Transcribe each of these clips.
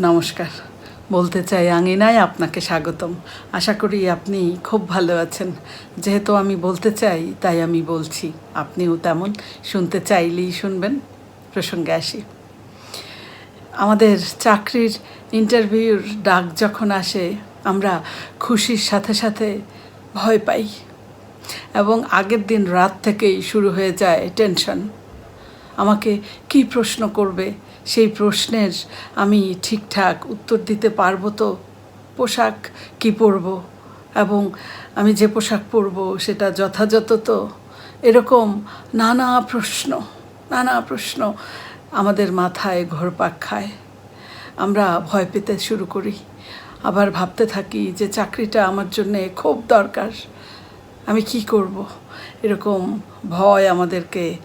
নমস্কার। বলতে চাই আঙিনায় আপনাকে স্বাগতম। আশা করি আপনি খুব ভালো আছেন। যেহেতু আমি বলতে চাই, তাই আমি বলছি, আপনিও তেমন শুনতে চাইলেই শুনবেন। প্রসঙ্গে আসি। আমাদের চাকরির ইন্টারভিউর ডাক যখন আসে, আমরা খুশির সাথে সাথে ভয় পাই এবং আগের দিন রাত থেকেই শুরু হয়ে যায় টেনশন। আমাকে কি প্রশ্ন করবে সেই প্রশ্নের আমি ঠিকঠাক উত্তর দিতে পারব তো? পোশাক কি পরব? এবং আমি যে পোশাক পরব সেটা যথাযথ তো? এরকম নানা প্রশ্ন নানা প্রশ্ন আমাদের মাথায় ঘোরপাক খায়। আমরা ভয় পেতে শুরু করি। আবার ভাবতে থাকি যে চাকরিটা আমার জন্যে খুব দরকার। আমি কি করব? এরকম ভয় আমাদেরকে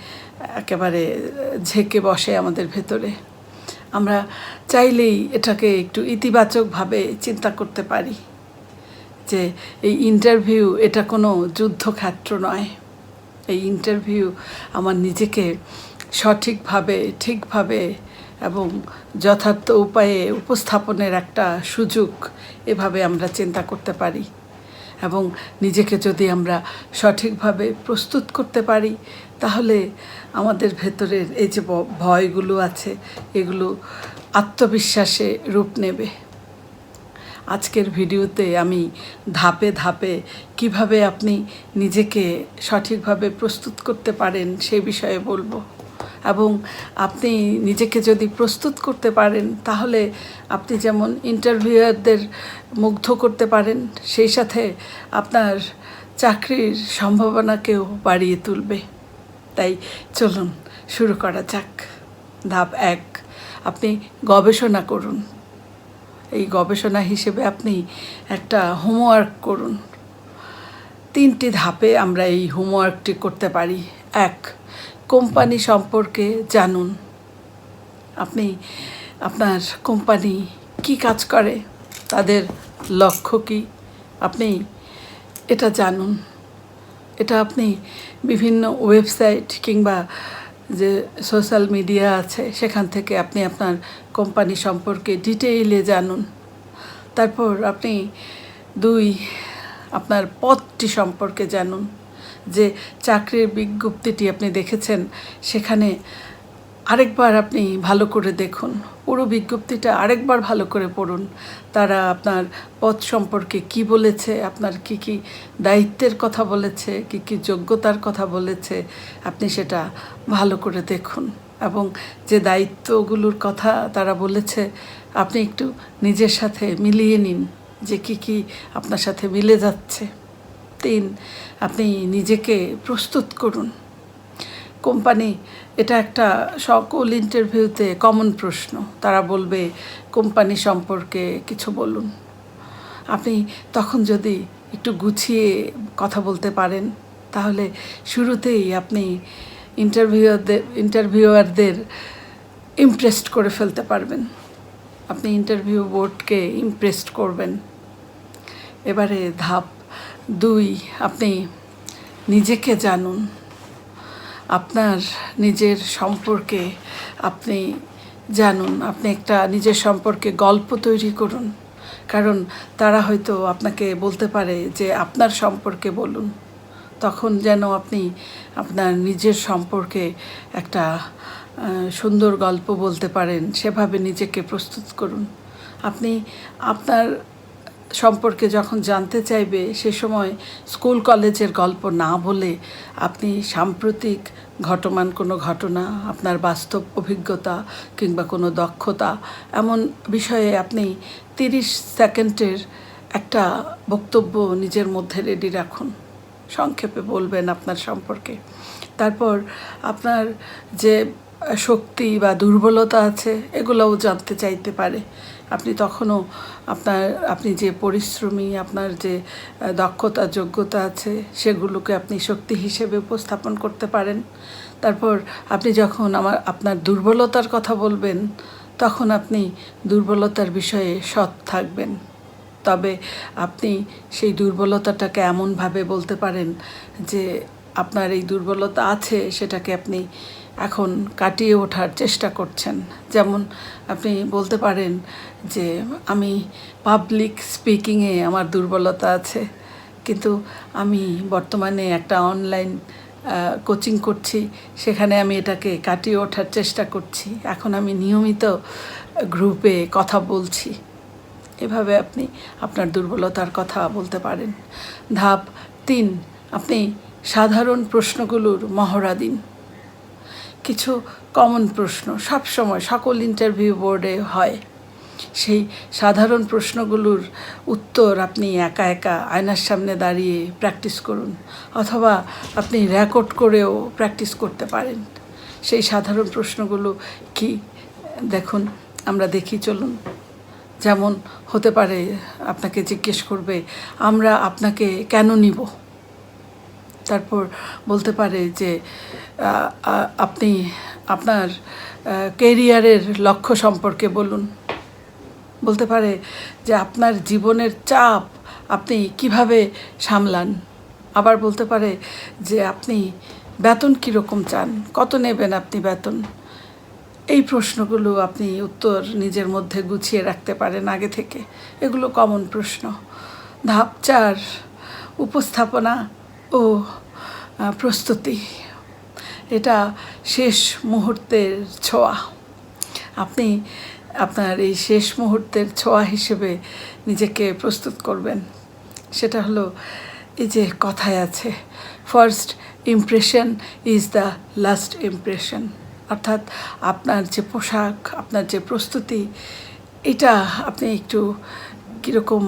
একেবারে ঝেঁকে বসে আমাদের ভেতরে। আমরা চাইলেই এটাকে একটু ইতিবাচকভাবে চিন্তা করতে পারি যে এই ইন্টারভিউ এটা কোনো যুদ্ধক্ষেত্র নয়। এই ইন্টারভিউ আমার নিজেকে সঠিকভাবে, ঠিকভাবে এবং যথার্থ উপায়ে উপস্থাপনের একটা সুযোগ এভাবে আমরা চিন্তা করতে পারি। এবং নিজেকে যদি আমরা সঠিকভাবে প্রস্তুত করতে পারি, তাহলে আমাদের ভেতরের এই যে ভয়গুলো আছে, এগুলো আত্মবিশ্বাসে রূপ নেবে। আজকের ভিডিওতে আমি ধাপে ধাপে কীভাবে আপনি নিজেকে সঠিকভাবে প্রস্তুত করতে পারেন সে বিষয়ে বলব। এবং আপনি নিজেকে যদি প্রস্তুত করতে পারেন, তাহলে আপনি যেমন ইন্টারভিউয়ারদের মুগ্ধ করতে পারেন, সেই সাথে আপনার চাকরির সম্ভাবনাকেও বাড়িয়ে তুলবে। তাই চলুন, শুরু করা যাক। ধাপ এক, আপনি গবেষণা করুন। এই গবেষণা হিসেবে আপনি একটা হোমওয়ার্ক করুন। তিনটি ধাপে আমরা এই হোমওয়ার্কটি করতে পারি। এক কোম্পানি সম্পর্কে জানুন। আপনি, আপনার কোম্পানি কি কাজ করে? তাদের লক্ষ্য কি? আপনি এটা জানুন। এটা আপনি বিভিন্ন ওয়েবসাইট কিংবা যে সোশ্যাল মিডিয়া আছে, সেখান থেকে আপনি আপনার কোম্পানি সম্পর্কে ডিটেইলে জানুন। তারপর আপনি দুই, আপনার পদটি সম্পর্কে জানুন। যে চাকরির বিজ্ঞপ্তিটি আপনি দেখেছেন, সেখানে আরেকবার আপনি ভালো করে দেখুন। পুরো বিজ্ঞপ্তিটা আরেকবার ভালো করে পড়ুন। তারা আপনার পদ সম্পর্কে কি বলেছে, আপনার কি কি দায়িত্বের কথা বলেছে, কি কি যোগ্যতার কথা বলেছে, আপনি সেটা ভালো করে দেখুন। এবং যে দায়িত্বগুলোর কথা তারা বলেছে, আপনি একটু নিজের সাথে মিলিয়ে নিন যে কি কি আপনার সাথে মিলে যাচ্ছে। তিন আপনি নিজেকে প্রস্তুত করুন। কোম্পানি, এটা একটা সকল ইন্টারভিউতে কমন প্রশ্ন। তারা বলবে, কোম্পানি সম্পর্কে কিছু বলুন। আপনি তখন যদি একটু গুছিয়ে কথা বলতে পারেন, তাহলে শুরুতেই আপনি ইন্টারভিউয়ারদের ইন্টারভিউয়ারদের ইমপ্রেসড করে ফেলতে পারবেন। আপনি ইন্টারভিউ বোর্ডকে ইমপ্রেসড করবেন। এবারে ধাপ দুই, আপনি নিজেকে জানুন। আপনার নিজের সম্পর্কে আপনি জানুন। আপনি একটা নিজের সম্পর্কে গল্প তৈরি করুন। কারণ তারা হয়তো আপনাকে বলতে পারে যে আপনার সম্পর্কে বলুন। তখন যেন আপনি আপনার নিজের সম্পর্কে একটা সুন্দর গল্প বলতে পারেন। সেভাবে নিজেকে প্রস্তুত করুন। আপনি আপনার সম্পর্কে যখন জানতে চাইবে, সে সময় স্কুল কলেজের গল্প না বলে আপনি সাম্প্রতিক ঘটমান, কোনো ঘটনা, আপনার বাস্তব অভিজ্ঞতা কিংবা কোনো দক্ষতা, এমন বিষয়ে আপনি তিরিশ সেকেন্ডের একটা বক্তব্য নিজের মধ্যে রেডি রাখুন। সংক্ষেপে বলবেন আপনার সম্পর্কে। তারপর আপনার যে শক্তি বা দুর্বলতা আছে, এগুলোও জানতে চাইতে পারে। আপনি তখনও আপনার, আপনি যে পরিশ্রমী, আপনার যে দক্ষতা, যোগ্যতা আছে, সেগুলোকে আপনি শক্তি হিসেবে উপস্থাপন করতে পারেন। তারপর আপনি যখন আমার, আপনার দুর্বলতার কথা বলবেন, তখন আপনি দুর্বলতার বিষয়ে সৎ থাকবেন। তবে আপনি সেই দুর্বলতাটাকে এমনভাবে বলতে পারেন যে, আপনার এই দুর্বলতা আছে, সেটাকে আপনি এখন কাটিয়ে ওঠার চেষ্টা করছেন। যেমন আপনি বলতে পারেন যে, আমি পাবলিক স্পিকিংয়ে আমার দুর্বলতা আছে, কিন্তু আমি বর্তমানে একটা অনলাইন কোচিং করছি, সেখানে আমি এটাকে কাটিয়ে ওঠার চেষ্টা করছি। এখন আমি নিয়মিত গ্রুপে কথা বলছি। এভাবে আপনি আপনার দুর্বলতার কথা বলতে পারেন। ধাপ তিন, আপনি সাধারণ প্রশ্নগুলোর মহড়া দিন। কিছু কমন প্রশ্ন। সব সময় সকল ইন্টারভিউ বোর্ডে হয়। সেই সাধারণ প্রশ্নগুলোর উত্তর আপনি একা একা আয়নার সামনে দাঁড়িয়ে প্র্যাকটিস করুন, অথবা আপনি রেকর্ড করেও প্র্যাকটিস করতে পারেন। সেই সাধারণ প্রশ্নগুলো কি? দেখুন, আমরা দেখি, চলুন। যেমন হতে পারে, আপনাকে জিজ্ঞেস করবে, আমরা আপনাকে কেন নিব? তারপর বলতে পারে যে আপনি আপনার কেরিয়ারের লক্ষ্য সম্পর্কে বলুন। বলতে পারে যে আপনার জীবনের চাপ আপনি কীভাবে সামলান। আবার বলতে পারে যে আপনি বেতন কীরকম চান? কত নেবেন আপনি বেতন? এই প্রশ্নগুলো আপনি উত্তর নিজের মধ্যে গুছিয়ে রাখতে পারেন আগে থেকে। এগুলো কমন প্রশ্ন। ধাপ চার, উপস্থাপনা ও প্রস্তুতি। এটা শেষ মুহূর্তের ছোঁয়া। আপনি আপনার এই শেষ মুহূর্তের ছোঁয়া হিসেবে নিজেকে প্রস্তুত করবেন। সেটা হলো, এই যে কথায় আছে first impression is the last impression অর্থাৎ আপনার যে পোশাক, আপনার যে প্রস্তুতি, এটা আপনি একটু কীরকম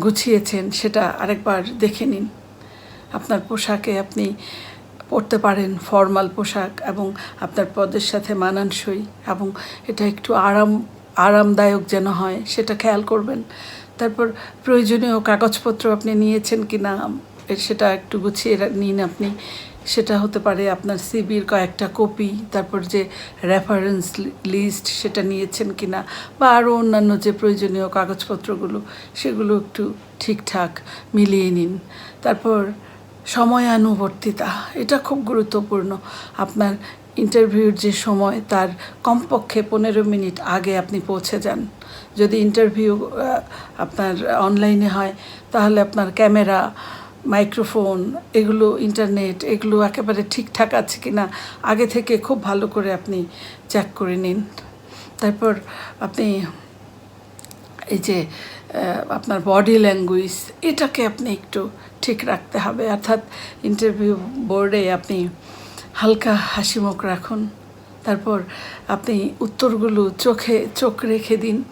গুছিয়েছেন, সেটা আরেকবার দেখে নিন। আপনার পোশাকে আপনি পরতে পারেন ফর্মাল পোশাক এবং আপনার পদের সাথে মানানসই এবং এটা একটু আরাম, আরামদায়ক যেন হয়, সেটা খেয়াল করবেন। তারপর প্রয়োজনীয় কাগজপত্র আপনি নিয়েছেন কি না সেটা একটু গুছিয়ে নিন আপনি। সেটা হতে পারে আপনার সিবির কয়েকটা কপি, তারপর যে রেফারেন্স লিস্ট সেটা নিয়েছেন কি না বা আরও অন্যান্য যে প্রয়োজনীয় কাগজপত্রগুলো, সেগুলো একটু ঠিকঠাক মিলিয়ে নিন। তারপর সময়ানুবর্তিতা, এটা খুব গুরুত্বপূর্ণ। আপনার ইন্টারভিউর যে সময়, তার কমপক্ষে পনেরো মিনিট আগে আপনি পৌঁছে যান। যদি ইন্টারভিউ আপনার অনলাইনে হয়, তাহলে আপনার ক্যামেরা মাইক্রোফোন এগুলো ইন্টারনেট এগুলো একেবারে ঠিকঠাক আছে কি না আগে থেকে খুব ভালো করে আপনি চেক করে নিন। তারপর আপনি এই যে আপনার বডি ল্যাঙ্গুয়েজ এটাকে আপনি একটু ঠিক রাখতে হবে। অর্থাৎ ইন্টারভিউ বোর্ডে আপনি হালকা হাসি মুখ রাখুন। তারপর আপনি উত্তরগুলো চোখে, চোখ রেখে দিন।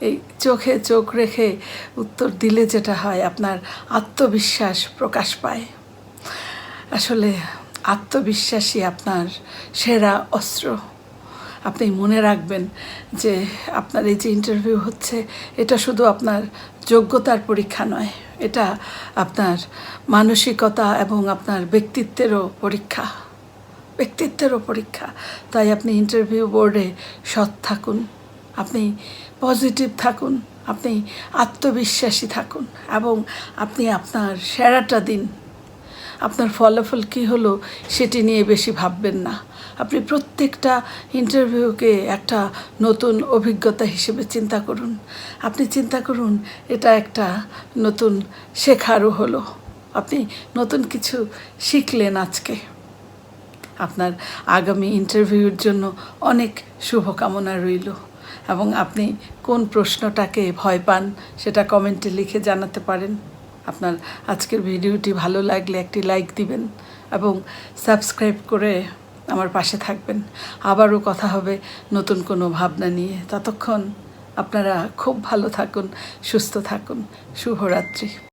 এই চোখে, চোখ রেখে উত্তর দিলে যেটা হয়, আপনার আত্মবিশ্বাস প্রকাশ পায়। আসলে আত্মবিশ্বাসী আপনার সেরা অস্ত্র। আপনি মনে রাখবেন যে আপনার এই যে ইন্টারভিউ হচ্ছে, এটা শুধু আপনার যোগ্যতার পরীক্ষা নয়। এটা আপনার মানসিকতা এবং আপনার ব্যক্তিত্বেরও পরীক্ষা। ব্যক্তিত্বেরও পরীক্ষা। তাই আপনি ইন্টারভিউ বোর্ডে সৎ থাকুন। আপনি পজিটিভ থাকুন। আপনি আত্মবিশ্বাসী থাকুন এবং আপনি আপনার সেরাটা দিন। আপনার ফলাফল কী হলো সেটি নিয়ে বেশি ভাববেন না। আপনি প্রত্যেকটা ইন্টারভিউকে একটা নতুন অভিজ্ঞতা হিসেবে চিন্তা করুন। আপনি চিন্তা করুন, এটা একটা নতুন শেখারও হলো। আপনি নতুন কিছু শিখলেন আজকে। আপনার আগামী ইন্টারভিউর জন্য অনেক শুভকামনা রইল এবং আপনি কোন প্রশ্নটাকে ভয় পান সেটা কমেন্টে লিখে জানাতে পারেন। আপনার আজকের ভিডিওটি ভালো লাগলে একটি লাইক দিবেন এবং সাবস্ক্রাইব করে আমার পাশে থাকবেন। আবারও কথা হবে নতুন কোনো ভাবনা নিয়ে। ততক্ষণ আপনারা খুব ভালো থাকুন, সুস্থ থাকুন। শুভরাত্রি।